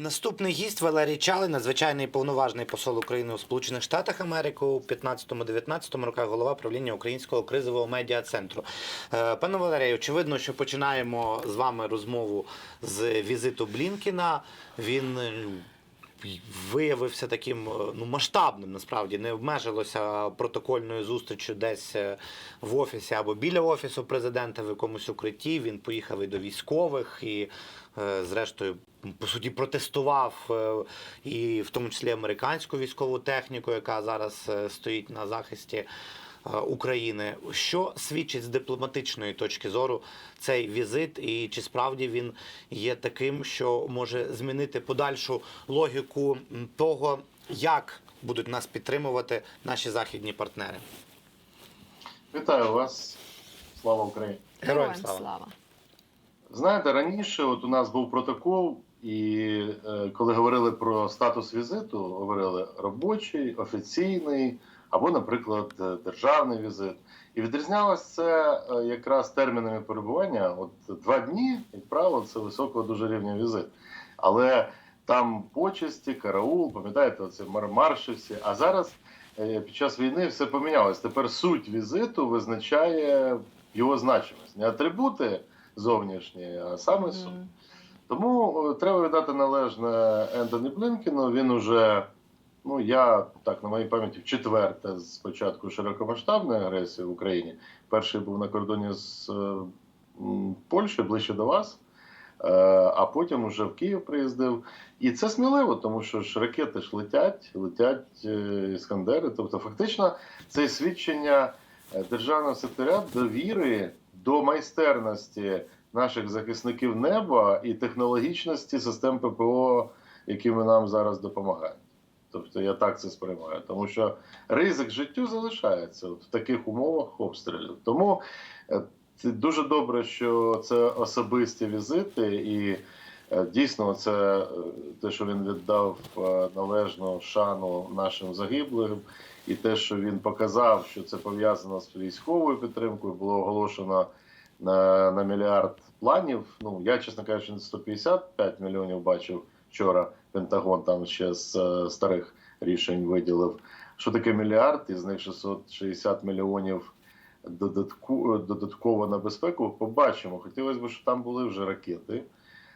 Наступний гість Валерій Чалий, надзвичайний повноважний посол України у Сполучених Штатах Америки у 15-19 роках, голова правління Українського кризового медіа центру. Е, Пане Валерію, очевидно, що починаємо з вами розмову з візиту Блінкіна. Він е, виявився таким е, ну, масштабним, насправді не обмежилося протокольною зустрічю десь в офісі або біля офісу президента в якомусь укритті. Він поїхав і до військових і, зрештою, по суті, протестував е, і в тому числі американську військову техніку, яка зараз е, стоїть на захисті. е, України, що свідчить з дипломатичної точки зору цей візит, і чи справді він є таким, що може змінити подальшу логіку того, як будуть нас підтримувати наші західні партнери? Вітаю вас. Слава Україні. Героям слава. Знаєте, раніше от у нас був протокол, і е, коли говорили про статус візиту, говорили робочий, офіційний або, наприклад, е, державний візит. І відрізнялося це е, якраз термінами перебування. От два дні, як правило, це високого дуже рівня візит. Але там почесті, караул, пам'ятаєте, мар- марші всі. А зараз е, під час війни все помінялось. Тепер суть візиту визначає його значимість. Не атрибути зовнішні, а саме суть. Тому е, треба віддати належне Ентоні Блінкіну. Він уже, ну я так на моїй пам'яті, вчетверте з початку широкомасштабної агресії в Україні. Перший був на кордоні з е, Польщею, ближче до вас. Е, А потім уже в Київ приїздив. І це сміливо, тому що ж ракети ж летять, летять іскандери. Тобто, фактично, це свідчення державного секторя довіри до майстерності наших захисників неба і технологічності систем ППО, якими нам зараз допомагають. Тобто я так це сприймаю, тому що ризик життю залишається в таких умовах обстрілів. Тому е, це дуже добре, що це особисті візити, і дійсно це е, те, що він віддав е, належну шану нашим загиблим, і те, що він показав, що це пов'язано з військовою підтримкою, було оголошено на, на мільярд планів. Ну я, чесно кажучи, не 155 мільйонів бачив вчора. Пентагон там ще з е, старих рішень виділив. Що таке мільярд? Із них 660 мільйонів додатку, додатково на безпеку. Побачимо. Хотілося б, щоб там були вже ракети.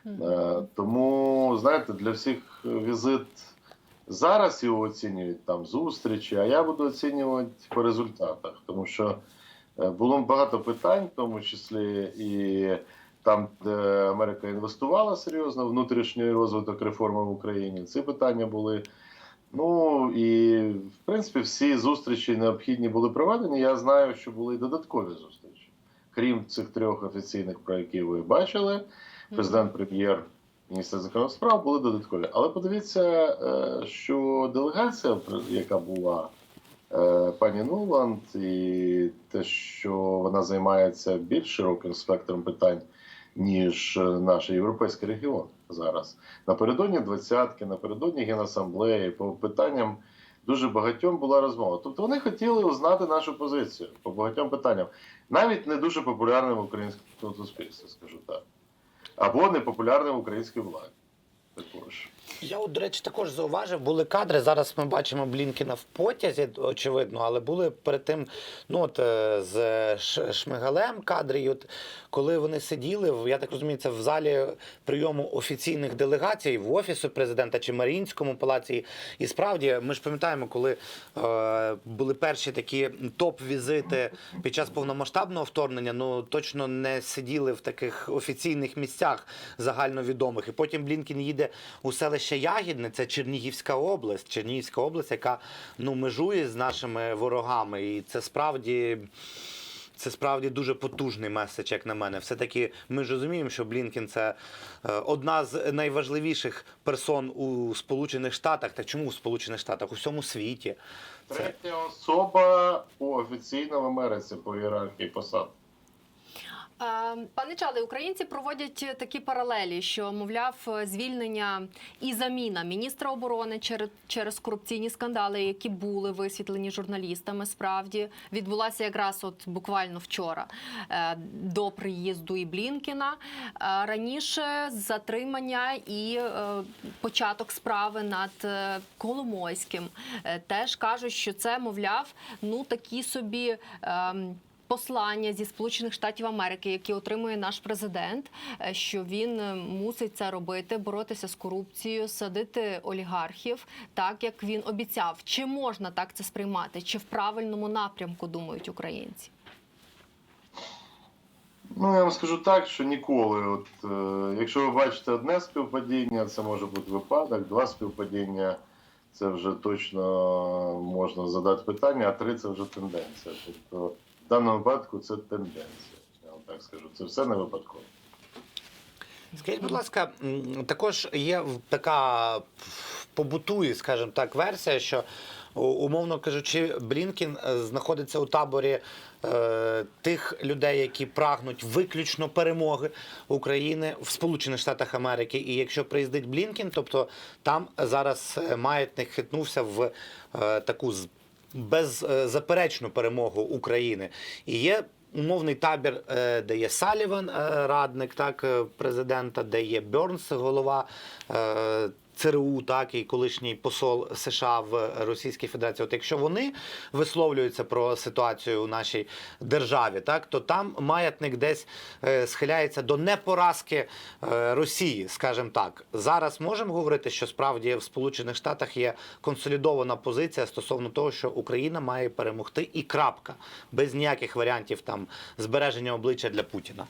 Е, Тому, знаєте, для всіх візит зараз його оцінюють там зустрічі, а я буду оцінювати по результатах, тому що е, було багато питань, в тому числі і там, де Америка інвестувала серйозно, внутрішній розвиток реформи в Україні. Ці питання були. Ну і в принципі всі зустрічі необхідні були проведені. Я знаю, що були додаткові зустрічі, крім цих трьох офіційних, про які ви бачили президент, прем'єр, міністр закордонних справ були додаткові. Але подивіться, е, що делегація, яка була е, пані Нуланд, і те, що вона займається більш широким спектром питань, ніж наш європейський регіон зараз. Напередодні двадцятки, напередодні генасамблеї, по питанням. Дуже багатьом була розмова. Тобто вони хотіли узнати нашу позицію по багатьом питанням, навіть не дуже популярним в українському суспільстві, скажу так або непопулярним українській владі. Також. Я, от, до речі, також зауважив, були кадри. Зараз ми бачимо Блінкіна в потязі, очевидно, але були перед тим, ну от е, з Шмигалем кадри. І от коли вони сиділи, я так розумію, це в залі прийому офіційних делегацій в офісу президента чи Маріїнському палаці. І справді, ми ж пам'ятаємо, коли е, були перші такі топ-візити під час повномасштабного вторгнення, ну точно не сиділи в таких офіційних місцях загальновідомих. І потім Блінкін їде у селище Ягідне, це Чернігівська область. Чернігівська область, яка ну межує з нашими ворогами, і це справді. Це справді дуже потужний меседж, як на мене. Все-таки ми ж розуміємо, що Блінкін це е, одна з найважливіших персон у Сполучених Штатах. Так чому у Сполучених Штатах? У всьому світі. Це Третя особа по офіційно в Америці по ієрархії посад. Пане Чале, українці проводять такі паралелі, що мовляв звільнення і заміна міністра оборони через, через корупційні скандали, які були висвітлені журналістами, справді відбулася якраз от буквально вчора е, до приїзду і Блінкіна. Раніше затримання і е, початок справи над е, Коломойським теж кажуть, що це мовляв, ну такі собі. Послання зі Сполучених Штатів Америки, які отримує наш президент, е, що він е, мусить це робити, боротися з корупцією, садити олігархів, так як він обіцяв. Чи можна так це сприймати? Чи в правильному напрямку думають українці? Ну, я вам скажу так, що ніколи, от, е, якщо ви бачите одне співпадіння, це може бути випадок, два співпадіння це вже точно можна задати питання, а три це вже тенденція. Тобто в даному випадку це тенденція. Я вам так скажу. Це все не випадково. Скажіть, будь ласка, також є така побутує, скажімо так, версія, що умовно кажучи, Блінкін е, знаходиться у таборі е, тих людей, які прагнуть виключно перемоги України в Сполучених Штатах Америки. І якщо приїздить Блінкін, тобто там зараз е, маятник хитнувся в е, таку беззаперечну перемогу України. І є умовний табір, е, де є Саліван, е, радник так, е, президента, де є Бернс, голова е, ЦРУ, так, і колишній посол США в Російській Федерації. От якщо вони висловлюються про ситуацію у нашій державі, так, то там маятник десь е, схиляється до непоразки е, Росії, скажімо так. Зараз можемо говорити, що справді в Сполучених Штатах є консолідована позиція стосовно того, що Україна має перемогти і крапка, без ніяких варіантів там збереження обличчя для Путіна.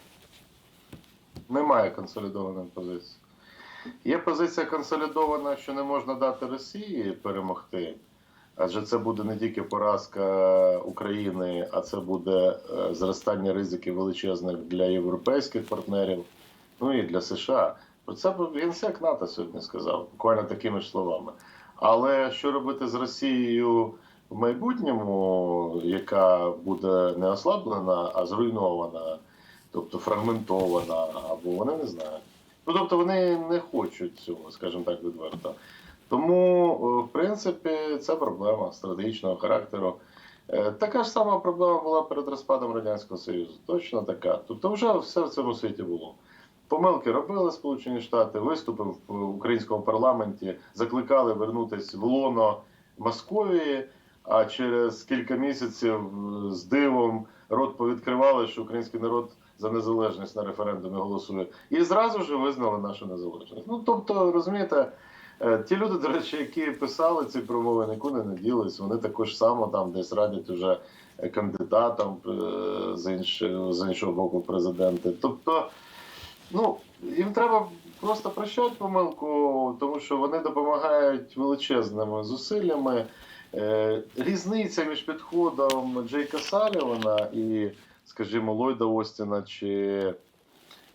Немає консолідованої позиції. Є позиція консолідована, що не можна дати Росії перемогти, адже це буде не тільки поразка України, а це буде е, зростання ризиків величезних для європейських партнерів, ну і для США. Про це генсек НАТО сьогодні сказав, буквально такими ж словами. Але що робити з Росією в майбутньому, яка буде не ослаблена, а зруйнована, тобто фрагментована, або вони не знають. Ну, тобто вони не хочуть цього, скажімо так, відверто. Тому, е, в принципі, це проблема стратегічного характеру. Е, Така ж сама проблема була перед розпадом Радянського Союзу. Точно така. Тобто, вже все в цьому світі було. Помилки робили Сполучені Штати, виступи в українському парламенті, закликали вернутися в лоно Московії, а через кілька місяців е, з дивом рот повідкривали, що український народ за незалежність на референдумі голосує, і зразу ж визнали нашу незалежність. Ну тобто, розумієте, е, ті люди, до речі, які писали ці промови, нікуди не ділись. Вони також само там десь радять уже кандидатам е, з іншого, з іншого боку президенти. Тобто, ну їм треба просто прощати помилку, тому що вони допомагають величезними зусиллями. Е, Різниця між підходом Джейка Салівана і скажімо, Ллойда Остіна чи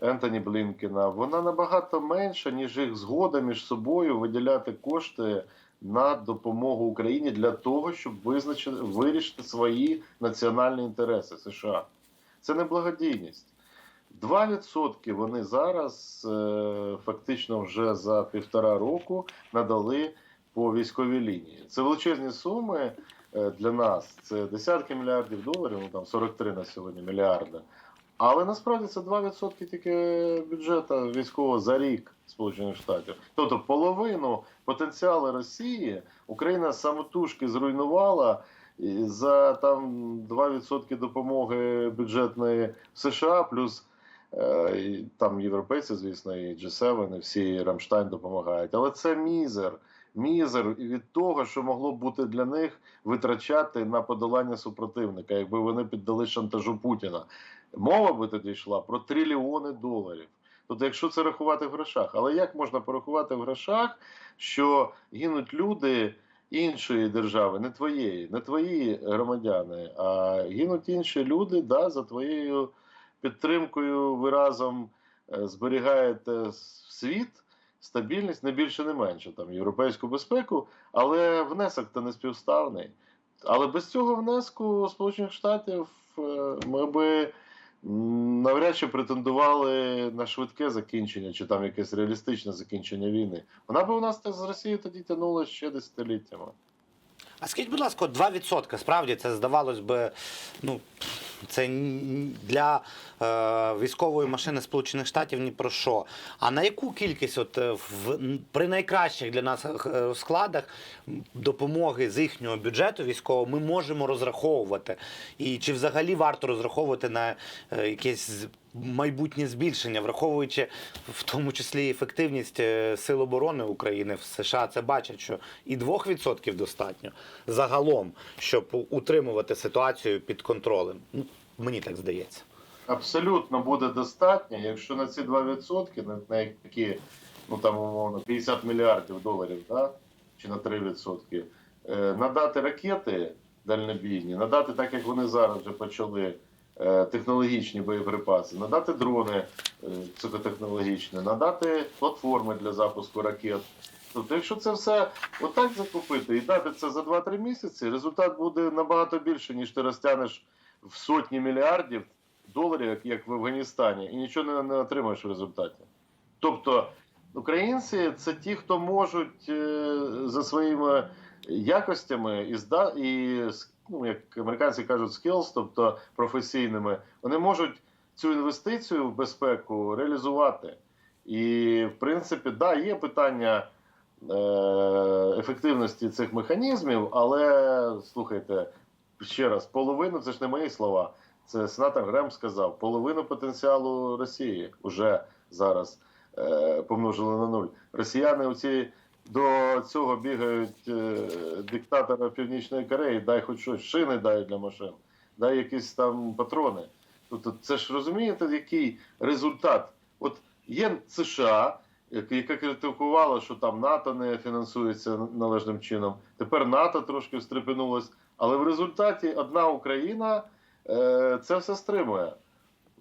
Ентоні Блінкена, вона набагато менша, ніж їх згода між собою виділяти кошти на допомогу Україні для того, щоб визначити вирішити свої національні інтереси США. Це не благодійність. 2% вони зараз е, фактично вже за півтора року надали по військовій лінії. Це величезні суми для нас. Це десятки мільярдів доларів, ну там 43 на сьогодні мільярди. Але насправді це 2% тільки бюджету військового за рік Сполучених Штатів. Тобто половину потенціалу Росії Україна самотужки зруйнувала за там 2% допомоги бюджетної в США, плюс е, там європейці, звісно, і G7, і всі Рамштайн допомагають. Але це мізер. Мізер від того, що могло бути для них витрачати на подолання супротивника, якби вони піддали шантажу Путіна. Мова би тоді йшла про трильйони доларів. Тобто, якщо це рахувати в грошах, але як можна порахувати в грошах, що гинуть люди іншої держави, не твоєї, не твої громадяни, а гинуть інші люди, да, за твоєю підтримкою ви разом е, зберігаєте світ, стабільність, не більше, не менше, там європейську безпеку, але внесок то не співставний. Але без цього внеску Сполучених Штатів е, ми би навряд чи претендували на швидке закінчення чи там якесь реалістичне закінчення війни. Вона б у нас з Росією тоді тягнула ще десятиліттями. А скажіть, будь ласка, от 2% справді це здавалось би, ну це для е, військової машини Сполучених Штатів ні про що. А на яку кількість, от е, в при найкращих для нас е, складах допомоги з їхнього бюджету військового ми можемо розраховувати? І чи взагалі варто розраховувати на якесь майбутнє збільшення, враховуючи в тому числі ефективність е, сил оборони України в США, це бачать, що і 2% достатньо загалом, щоб утримувати ситуацію під контролем. Ну, мені так здається. Абсолютно буде достатньо, якщо на ці 2%, на, які ну там умовно 50 мільярдів доларів, да? чи на 3%, е, надати ракети дальнобійні, надати так, як вони зараз вже почали. Е, Технологічні боєприпаси, надати дрони е, високотехнологічні, надати платформи для запуску ракет. Тобто, якщо це все отак закупити і дати це за 2-3 місяці, результат буде набагато більше, ніж ти розтягнеш в сотні мільярдів доларів, як, в Афганістані, і нічого не, отримаєш в результаті. Тобто українці це ті, хто можуть е, за своїми якостями і, і ну, як американці кажуть, skills, тобто професійними, вони можуть цю інвестицію в безпеку реалізувати. І, в принципі, да, є питання е, ефективності цих механізмів, але слухайте, ще раз, половину це ж не мої слова. Це сенатор Грем сказав, половину потенціалу Росії вже зараз е, помножили на нуль. Росіяни оці до цього бігають е, диктатора Північної Кореї, дай хоч щось, шини дай для машин, дай якісь там патрони. Тобто, це ж розумієте, який результат? От є США, яка критикувала, що там НАТО не фінансується належним чином. Тепер НАТО трошки встрепенулось, але в результаті одна Україна е, це все стримує.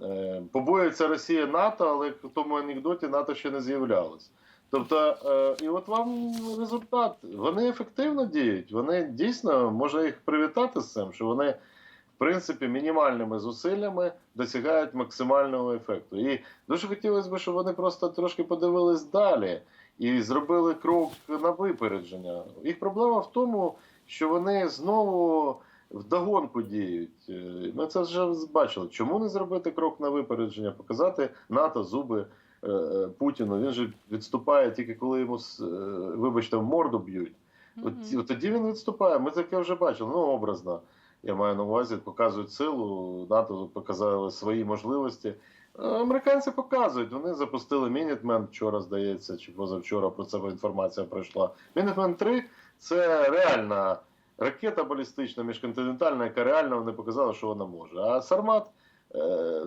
Е, побоюється Росія НАТО, але в тому анекдоті НАТО ще не з'являлось. Тобто, е, і от вам результат. Вони ефективно діють. Вони дійсно може їх привітати з цим, що вони, в принципі, мінімальними зусиллями досягають максимального ефекту. І дуже хотілося б, щоб вони просто трошки подивились далі і зробили крок на випередження. Їх проблема в тому, що вони знову вдогонку діють. Ми це вже бачили. Чому не зробити крок на випередження, показати НАТО зуби Путіну? Він же відступає тільки коли йому е, вибачте в морду б'ють. От, от тоді він відступає. Ми таке вже бачили. Ну образно. Я маю на увазі, показують силу, НАТО показали свої можливості. Е, Американці показують. Вони запустили Мінітмен вчора, здається, чи позавчора про це інформація пройшла. Мінітмен 3 це реальна ракета балістична міжконтинентальна, яка реально вони показали, що вона може. А Сармат, е,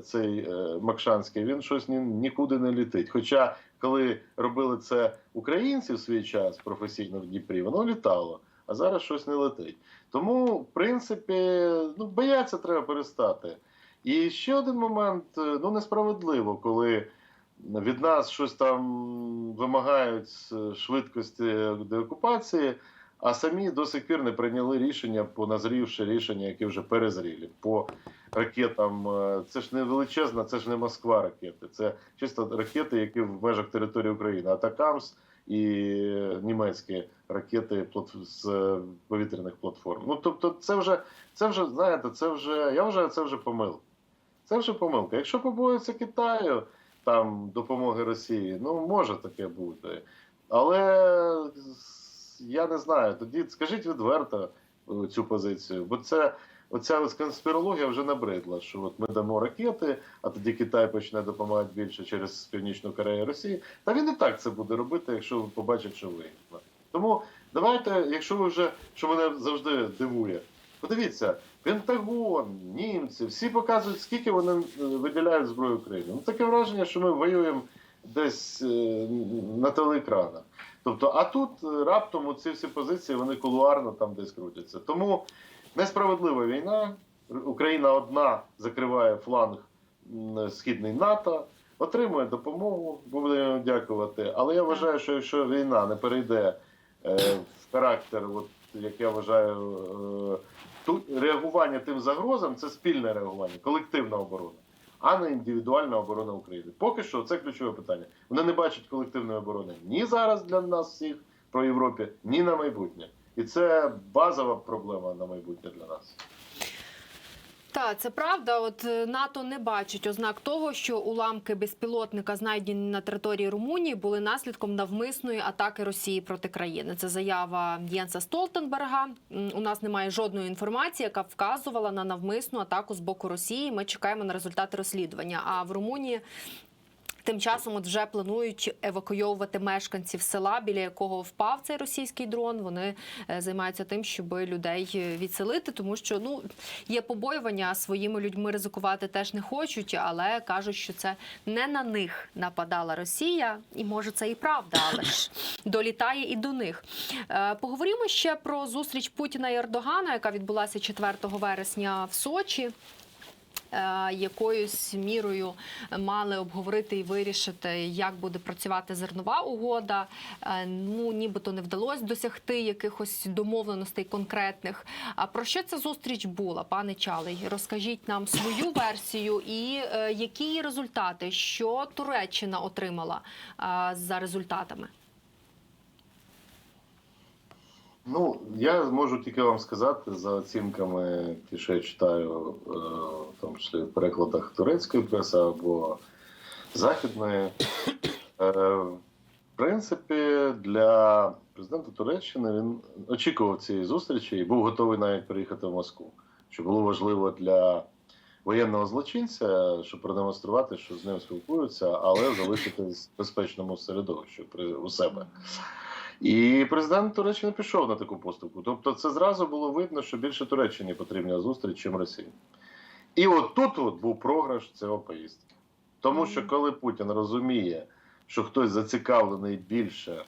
цей е, Макшанський, він щось ні, нікуди не літить. Хоча, коли робили це українці в свій час професійно в Дніпрі, воно літало, а зараз щось не летить. Тому, в принципі, ну, бояться треба перестати. І ще один момент: е, ну несправедливо, коли від нас щось там вимагають швидкості деокупації, а самі до сих пір не прийняли рішення по назрівши рішення, які вже перезрілі. По ракетам е, це ж не величезна, це ж не Москва ракети, це чисто ракети, які в межах території України. Атакамс і німецькі ракети з е, повітряних платформ. Ну тобто, це вже це вже знаєте, це вже я вважаю, це вже помилка. Це вже помилка. Якщо побоюються Китаю там допомоги Росії, ну може таке бути. Але я не знаю. Тоді скажіть відверто е, цю позицію, бо це. Оця конспірологія вже набридла, що от ми дамо ракети, а тоді Китай почне допомагати більше через Північну Корею і Росію. Та він і так це буде робити, якщо побачить, що вигідно. Тому давайте, якщо ви вже що мене завжди дивує, подивіться, Пентагон, німці, всі показують, скільки вони е, виділяють зброю Україні. Ну таке враження, що ми воюємо десь е, на телеекранах. Тобто, а тут е, раптом ці всі позиції вони кулуарно там десь крутяться. Тому несправедлива війна. Україна одна закриває фланг східний НАТО, отримує допомогу, будемо дякувати. Але я вважаю, що якщо війна не перейде е, в характер, от, як я вважаю, е, тут реагування тим загрозам це спільне реагування, колективна оборона. А не індивідуальна оборона України. Поки що це ключове питання. Вони не бачать колективної оборони ні зараз для нас всіх про Європі, ні на майбутнє. І це базова проблема на майбутнє для нас. Так, це правда. От е, НАТО не бачить ознак того, що уламки безпілотника, знайдені на території Румунії, були наслідком навмисної атаки Росії проти країни. Це заява Єнса Столтенберга. У нас немає жодної інформації, яка вказувала на навмисну атаку з боку Росії. Ми чекаємо на результати розслідування. А в Румунії. Тим часом от вже планують евакуйовувати мешканців села, біля якого впав цей російський дрон. Вони е, займаються тим, щоб людей е, відселити, тому що ну є побоювання своїми людьми ризикувати теж не хочуть, але кажуть, що це не на них нападала Росія, і може це і правда, але ж долітає і до них. Е, Поговоримо ще про зустріч Путіна і Ердогана, яка відбулася 4 вересня в Сочі. Е, Якоюсь мірою мали обговорити і вирішити, як буде працювати зернова угода. Е, Ну, нібито не вдалося досягти якихось домовленостей конкретних. А про що ця зустріч була, пане Чалий? Розкажіть нам свою версію і е, які результати, що Туреччина отримала за результатами. Ну, я можу тільки вам сказати за оцінками, ті, що я читаю, тому числі в перекладах турецької преси або західної. Е, В принципі, для президента Туреччини він очікував цієї зустрічі і був готовий навіть приїхати в Москву, що було важливо для воєнного злочинця, щоб продемонструвати, що з ним спілкуються, але залишитись в безпечному середовищі у себе. І президент Туреччини пішов на таку поступку. Тобто, це зразу було видно, що більше Туреччині потрібна зустріч, чим Росії. І от тут от був програш цього поїздки. Тому що коли Путін розуміє, що хтось зацікавлений більше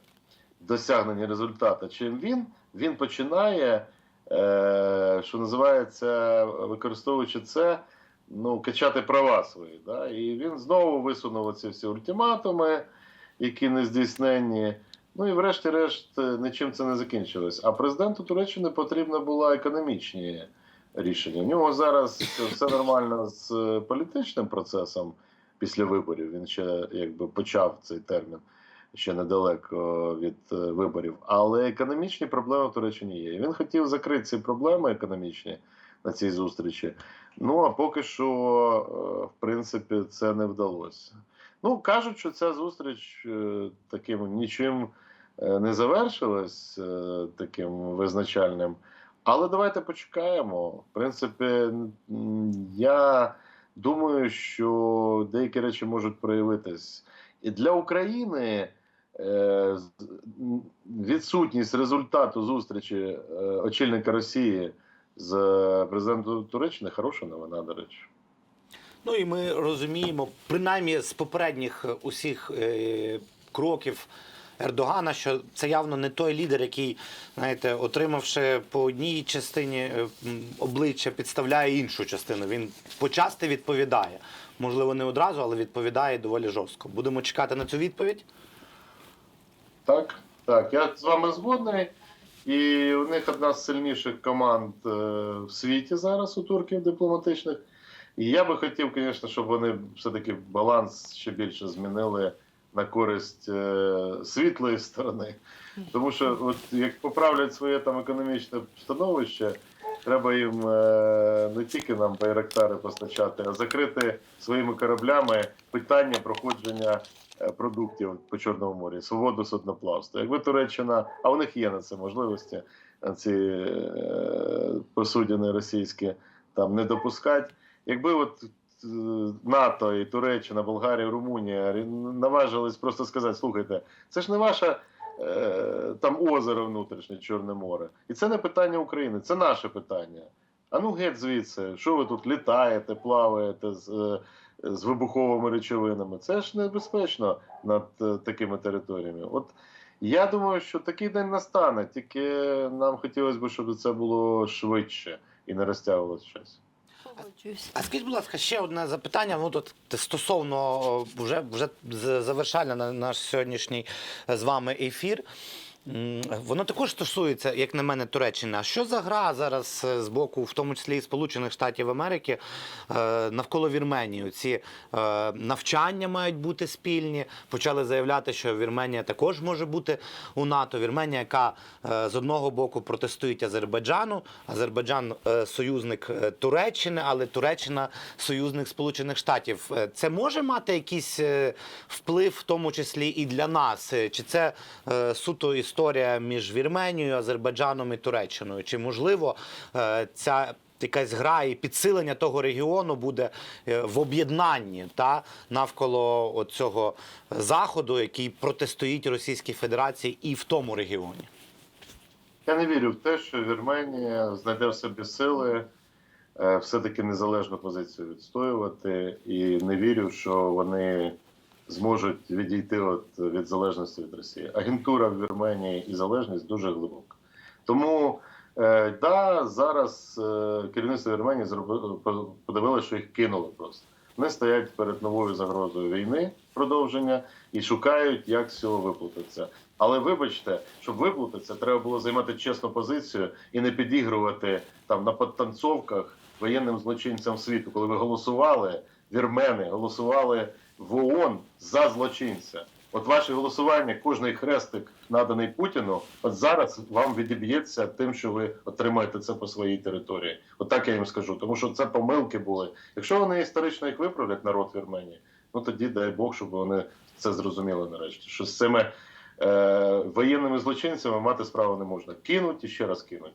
в досягненні результату, чим він, він починає, е, що називається, використовуючи це, ну, качати права свої. Да? І він знову висунув оці всі ультиматуми, які не здійсненні. Ну і врешті-решт е, нічим це не закінчилось. А президенту Туреччини потрібно було економічні рішення. У нього зараз все нормально з е, політичним процесом після виборів. Він ще якби почав цей термін ще недалеко від е, виборів. Але економічні проблеми в Туреччині є. Він хотів закрити ці проблеми економічні на цій зустрічі. Ну а поки що, е, в принципі, це не вдалося. Ну, кажуть, що ця зустріч таким нічим не завершилась таким визначальним. Але давайте почекаємо. В принципі, я думаю, що деякі речі можуть проявитись. І для України е, відсутність результату зустрічі е, очільника Росії з президентом Туреччини хороша новина, до речі. Ну і ми розуміємо, принаймні з попередніх усіх е, кроків Ердогана, що це явно не той лідер, який, знаєте, отримавши по одній частині е, обличчя, підставляє іншу частину. Він почасти відповідає. Можливо, не одразу, але відповідає доволі жорстко. Будемо чекати на цю відповідь. Так, так, я з вами згодний. І у них одна з сильніших команд е, в світі зараз у турків дипломатичних. І я би хотів, звісно, щоб вони все-таки баланс ще більше змінили на користь е, світлої сторони. Тому що, от як поправлять своє там економічне становище, треба їм е, не тільки нам байрактари постачати, а закрити своїми кораблями питання проходження е, продуктів по Чорному морі, свободу судноплавства. Якби Туреччина, а у них є на це можливості, ці посудини російські там не допускати. Якби от НАТО і Туреччина, Болгарія, Румунія наважились просто сказати: слухайте, це ж не ваша. е, Там озеро внутрішнє Чорне море. І це не питання України, це наше питання. А ну геть звідси, що ви тут літаєте, плаваєте з, е, з вибуховими речовинами? Це ж небезпечно над е, такими територіями. От я думаю, що такий день настане, тільки нам хотілося б, щоб це було швидше і не розтягувалося час. А скажіть, будь ласка, ще одне запитання. Ну тут стосовно вже, вже з- завершальне на наш сьогоднішній е, з вами ефір. Воно також стосується, як на мене, Туреччини. А що за гра зараз е, з боку, в тому числі і Сполучених Штатів Америки, е, навколо Вірменії? Ці е, навчання мають бути спільні. Почали заявляти, що Вірменія також може бути у НАТО. Вірменія, яка з одного боку протестує Азербайджану. Азербайджан союзник Туреччини, але Туреччина союзник Сполучених Штатів. Це може мати якийсь вплив, в тому числі і для нас? Чи це суто історія між Вірменією, Азербайджаном і Туреччиною? Чи можливо е, ця якась гра і підсилення того регіону буде е, в об'єднанні та навколо цього заходу, який протистоїть Російській Федерації і в тому регіоні? Я не вірю в те, що Вірменія знайде в собі сили е, все-таки незалежну позицію відстоювати, і не вірю, що вони зможуть відійти от від залежності від Росії. Агентура в Вірменії і залежність дуже глибока. Тому е, да, зараз е, керівництво Вірменії подивилося, що їх кинули просто. Вони стоять перед новою загрозою війни продовження і шукають, як з цього виплутатися. Але вибачте, щоб виплутатися, треба було займати чесну позицію і не підігрувати там на подтанцовках воєнним злочинцям світу, коли ви голосували, вірмени голосували в ООН за злочинця. От ваше голосування, кожний хрестик, наданий Путіну, от зараз вам відіб'ється тим, що ви отримаєте це по своїй території. От так я їм скажу, тому що це помилки були. Якщо вони історично їх виправлять, народ Вірменії, ну тоді дай Бог, щоб вони це зрозуміли нарешті. Що з цими е, воєнними злочинцями мати справу не можна. Кинуть і ще раз кинуть.